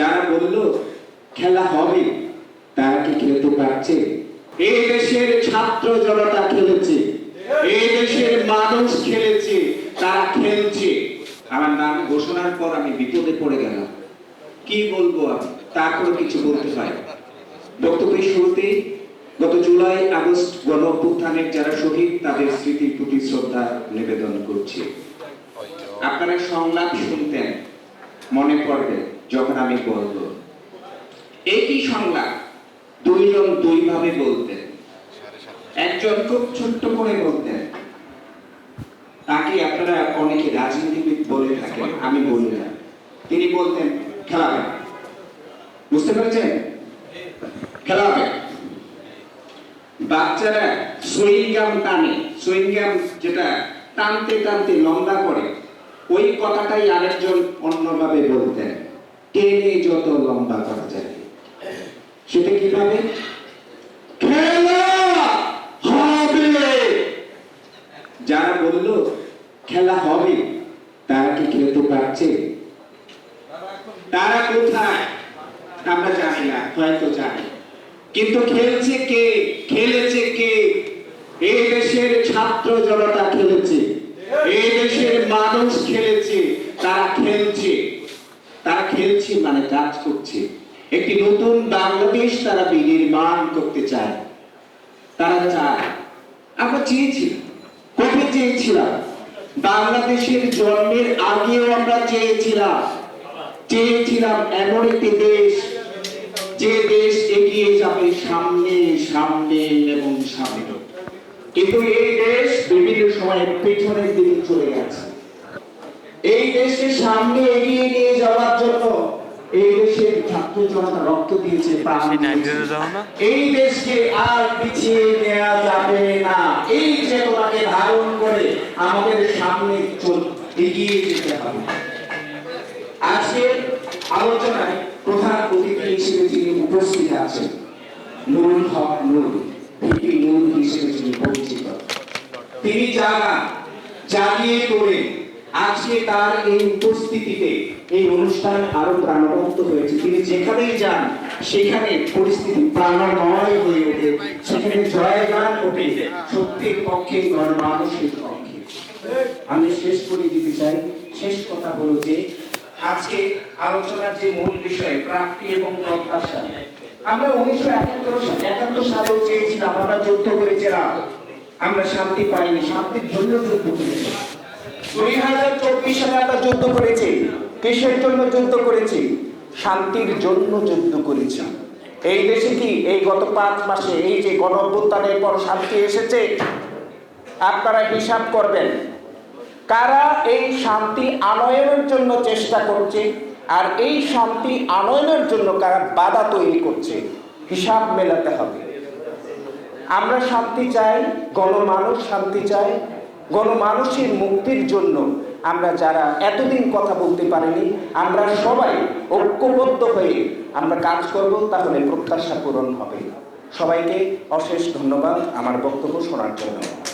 যারা বলল, খেলা হবে, তারা কি খেলতে পারছে? এই দেশের ছাত্র জনতা খেলেছে। এই দেশের মানুষ খেলেছে। তারা খেলছে। আমার নাম ঘোষণার পর আমি বিপদে পড়ে গেলাম। কি বলব আমি? তারপরে কিছু বলতে হয়। বক্তব্যের শুরুতেই গত জুলাই, আগস্ট গণ অভ্যুত্থানের যারা শহীদ, তাদের স্মৃতির প্রতি শ্রদ্ধা নিবেদন করছি। আপনারা সংলাপ শুনতেন, মনে পড়বে। যখন আমি বলব, একই সংলাপ দুইজন দুইভাবে বলতেন। একজন খুব ছোট্ট করে বলতেন। তাকে আপনারা অনেকে রাজনীতিবিদ বলে থাকেন, আমি বলি না। তিনি বলতেন খেলা বুঝতে পেরেছেন? খেলা বাচ্চারা সুইংগাম টানে। সুইংগাম যেটা টানতে টানতে লম্বা করে। ওই কথাটাই আরেকজন অন্যভাবে বলতেন। টেনে যত লম্বা করা যায়। সেটা কীভাবে খেলা হবে। যারা বলল, খেলা হবে তারা কি খেলতে পারছে? তারা কোথায়? আমরা জানি না, হয়তো জানি। কিন্তু খেলছে কে? খেলেছে কে? এই দেশের ছাত্র জনতা খেলেছে। এই দেশের মানুষ খেলেছে, তারা খেলছে। তারা খেলছে মানে কাজ করছে। একটি নতুন বাংলাদেশ তারা বিনির্মাণ করতে চায়। তারা চায়। আমরা চেয়েছি কবে চেয়েছিলাম। বাংলাদেশের জন্মের আগেও আমরা চেয়েছিলাম। চেয়েছিলাম এমন একটি দেশ, যে দেশ এগিয়ে যাবে সামনে সামনে এবং সামনে। কিন্তু এই দেশ বিভিন্ন সময় পেছনের দিকে চলে গেছে। এই দেশকে সামনে এগিয়ে নিয়ে যাওয়ার জন্য এই দেশের ছাত্র জনতা রক্ত দিয়েছে প্রাণ সেই দিয়েছে। 90 যাও না? এই দেশকে আর পিছিয়ে নেওয়া যাবে না এই চেতনাকে ধারণ করে আমাদের সামনে এগিয়ে যেতে হবে আজকের আলোচনায় প্রধান অতিথি হিসেবে যিনি উপস্থিত আছেন নুরুল হক নূর ভিপি নূর হিসেবে যিনি পরিচিত তিনি জাগান জাগিয়ে তোলে আজকে তার এই উপস্থিতিতে, এই অনুষ্ঠান আরও প্রাণবন্ত হয়েছে। তিনি যেখানেই যান, সেখানে পরিস্থিতি প্রাণময় হয়ে ওঠে। সেখানে জয়গান ওঠে। সত্যের পক্ষে গণমানুষের পক্ষে। আমি শেষ করে দিতে চাই। শেষ কথা হলো যে, আজকে আলোচনার যে মূল বিষয়, প্রাপ্তি এবং প্রত্যাশা। আমরা উনিশশো একাত্তর একাত্তর সালেও চেয়েছিলাম, আমরা যুদ্ধ করেছিলাম। আমরা শান্তি পাইনি, শান্তির জন্য যুদ্ধ করেছি দুই হাজার চব্বিশ সালে আমরা যুদ্ধ করেছি। কিসের জন্য যুদ্ধ করেছি? শান্তির জন্য যুদ্ধ করেছি। এই দেশে কি এই গত পাঁচ মাসে এই যে গণ পর শান্তি এসেছে? আপনারা হিসাব করবেন। কারা এই শান্তি আনয়নের জন্য চেষ্টা করছে আর এই শান্তি আনয়নের জন্য কারা বাধা তৈরি করছে? হিসাব মেলাতে হবে। আমরা শান্তি চাই, গণমানুষ শান্তি চাই গণমানুষের মুক্তির জন্য আমরা যারা এতদিন কথা বলতে পারিনি, আমরা সবাই ঐক্যবদ্ধ হয়ে আমরা কাজ করব, তাহলে প্রত্যাশা পূরণ হবে। সবাইকে অশেষ ধন্যবাদ আমার বক্তব্য শোনার জন্য।